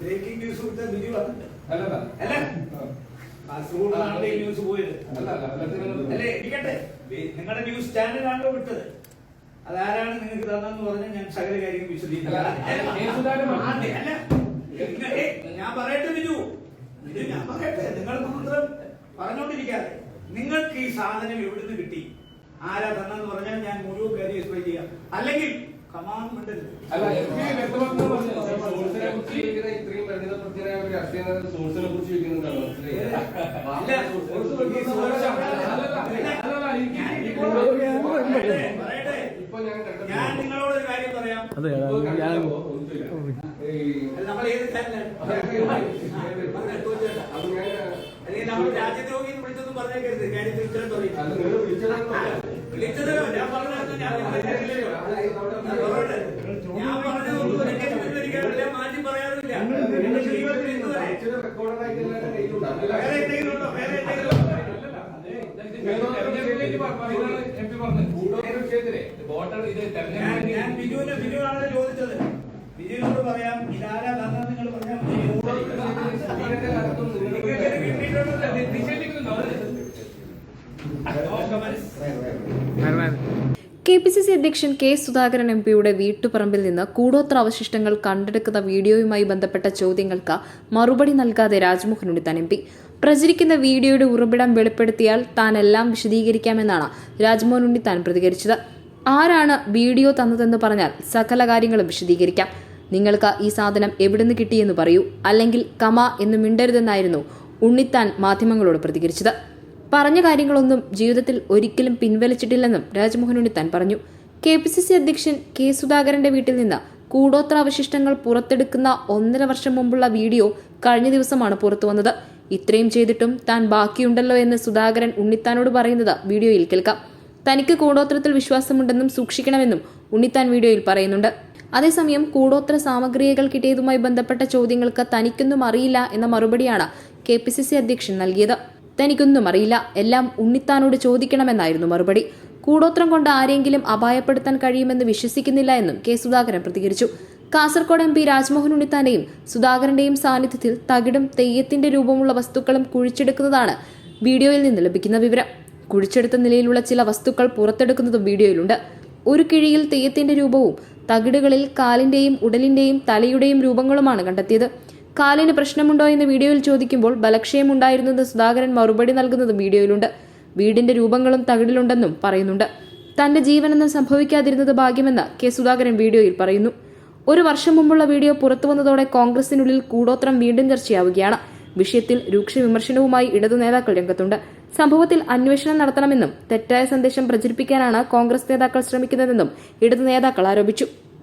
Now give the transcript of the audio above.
Breaking news കൊടുത്ത ബിജു ഈ news പോയത്. അല്ല? ഇരിക്കട്ടെ. നിങ്ങളുടെ ന്യൂസ് ചാനലാണല്ലോ വിട്ടത്. അതാരാണ് നിങ്ങൾക്ക് തന്നെന്ന് പറഞ്ഞാൽ ഞാൻ സകല കാര്യം വിശദീകരിക്കാം. ഞാൻ പറയട്ടെ ബിജു ഞാൻ പറയട്ടെ. നിങ്ങൾ മാത്രം പറഞ്ഞോണ്ടിരിക്കാതെ. നിങ്ങൾക്ക് ഈ സാധനം എവിടുന്ന് കിട്ടി? ആരാ തന്നെന്ന് പറഞ്ഞാൽ ഞാൻ മുഴുവൻ കാര്യം എക്സ്പ്ലെയിൻ ചെയ്യാം. അല്ലെങ്കിൽ സോഴ്സിനെ കുറിച്ച് ഞാൻ നിങ്ങളോട് ഒരു കാര്യം പറയാം. നമ്മൾ ഏത് അല്ലെങ്കിൽ നമ്മൾ പറഞ്ഞേക്കരുത്. അത് വിളിച്ചത് ഞാൻ പറഞ്ഞത് ഞാൻ. ഞാൻ തെറ്റിദ്ധരിക്കാറില്ല മാറ്റി പറയാറില്ല. വേറെ എന്തെങ്കിലും ഉണ്ടോ? വേറെ എന്തെങ്കിലും പറഞ്ഞത് ഞാൻ ബിജുവിനെ ബിജുവാണല്ലോ ചോദിച്ചത്. ബിജുവിനോട് പറയാം ഇതാരാ പി സി സി അധ്യക്ഷൻ കെ സുധാകരൻ എം പിയുടെ വീട്ടുപറമ്പിൽ നിന്ന് കൂടോത്ര അവശിഷ്ടങ്ങൾ കണ്ടെടുക്കുന്ന വീഡിയോയുമായി ബന്ധപ്പെട്ട ചോദ്യങ്ങൾക്ക് മറുപടി നൽകാതെ രാജ്മോഹൻ ഉണ്ണിത്താൻ എം പി. പ്രചരിക്കുന്ന വീഡിയോയുടെ ഉറവിടം വെളിപ്പെടുത്തിയാൽ താൻ എല്ലാം വിശദീകരിക്കാമെന്നാണ് രാജ്മോഹൻ ഉണ്ണിത്താൻ പ്രതികരിച്ചത്. ആരാണ് വീഡിയോ തന്നതെന്ന് പറഞ്ഞാൽ സകല കാര്യങ്ങളും വിശദീകരിക്കാം. നിങ്ങൾക്ക് ഈ സാധനം എവിടുന്ന് കിട്ടിയെന്ന് പറയൂ. അല്ലെങ്കിൽ കമ എന്ന് മിണ്ടരുതെന്നായിരുന്നു ഉണ്ണിത്താൻ മാധ്യമങ്ങളോട് പ്രതികരിച്ചത്. പറഞ്ഞ കാര്യങ്ങളൊന്നും ജീവിതത്തിൽ ഒരിക്കലും പിൻവലിച്ചിട്ടില്ലെന്നും രാജ്മോഹൻ ഉണ്ണിത്താൻ പറഞ്ഞു. കെ പി സി സി അധ്യക്ഷൻ കെ സുധാകരന്റെ വീട്ടിൽ നിന്ന് കൂടോത്ര അവശിഷ്ടങ്ങൾ പുറത്തെടുക്കുന്ന ഒന്നര വർഷം മുമ്പുള്ള വീഡിയോ കഴിഞ്ഞ ദിവസമാണ് പുറത്തു വന്നത്. ഇത്രയും ചെയ്തിട്ടും താൻ ബാക്കിയുണ്ടല്ലോ എന്ന് സുധാകരൻ ഉണ്ണിത്താനോട് പറയുന്നത് വീഡിയോയിൽ കേൾക്കാം. തനിക്ക് കൂടോത്രത്തിൽ വിശ്വാസമുണ്ടെന്നും സൂക്ഷിക്കണമെന്നും ഉണ്ണിത്താൻ വീഡിയോയിൽ പറയുന്നുണ്ട്. അതേസമയം കൂടോത്ര സാമഗ്രികൾ കിട്ടിയതുമായി ബന്ധപ്പെട്ട ചോദ്യങ്ങൾക്ക് തനിക്കൊന്നും അറിയില്ല എന്ന മറുപടിയാണ് കെ പി സി സി അധ്യക്ഷൻ നൽകിയത്. തനിക്കൊന്നും അറിയില്ല. എല്ലാം ഉണ്ണിത്താനോട് ചോദിക്കണമെന്നായിരുന്നു മറുപടി. കൂടോത്രം കൊണ്ട് ആരെങ്കിലും അപായപ്പെടുത്താൻ കഴിയുമെന്ന് വിശ്വസിക്കുന്നില്ല എന്നും കെ സുധാകരൻ പ്രതികരിച്ചു. കാസർഗോഡ് എം പി രാജ്മോഹൻ ഉണ്ണിത്താന്റെയും സുധാകരന്റെയും സാന്നിധ്യത്തിൽ തകിടും തെയ്യത്തിന്റെ രൂപമുള്ള വസ്തുക്കളും കുഴിച്ചെടുക്കുന്നതാണ് വീഡിയോയിൽ നിന്ന് ലഭിക്കുന്ന വിവരം. കുഴിച്ചെടുത്ത നിലയിലുള്ള ചില വസ്തുക്കൾ പുറത്തെടുക്കുന്നതും വീഡിയോയിലുണ്ട്. ഒരു കിഴിയിൽ തെയ്യത്തിന്റെ രൂപവും തകിടുകളിൽ കാലിന്റെയും ഉടലിന്റെയും തലയുടെയും രൂപങ്ങളുമാണ് കണ്ടെത്തിയത്. കാലിന് പ്രശ്നമുണ്ടോ എന്ന് വീഡിയോയിൽ ചോദിക്കുമ്പോൾ ബലക്ഷയം ഉണ്ടായിരുന്നെന്ന് സുധാകരൻ മറുപടി നൽകുന്നത് വീഡിയോയിലുണ്ട്. വീടിന്റെ രൂപങ്ങളും തകിടിലുണ്ടെന്നും പറയുന്നുണ്ട്. തന്റെ ജീവനൊന്നും സംഭവിക്കാതിരുന്നത് ഭാഗ്യമെന്ന് കെ സുധാകരൻ വീഡിയോയിൽ പറയുന്നു. ഒരു വർഷം മുമ്പുള്ള വീഡിയോ പുറത്തു വന്നതോടെ കോൺഗ്രസിനുള്ളിൽ കൂടോത്രം വീണ്ടും ചർച്ചയാവുകയാണ്. വിഷയത്തിൽ രൂക്ഷ വിമർശനവുമായി ഇടതു നേതാക്കൾ രംഗത്തുണ്ട്. സംഭവത്തിൽ അന്വേഷണം നടത്തണമെന്നും തെറ്റായ സന്ദേശം പ്രചരിപ്പിക്കാനാണ് കോൺഗ്രസ് നേതാക്കൾ ശ്രമിക്കുന്നതെന്നും ഇടതു നേതാക്കൾ ആരോപിച്ചു.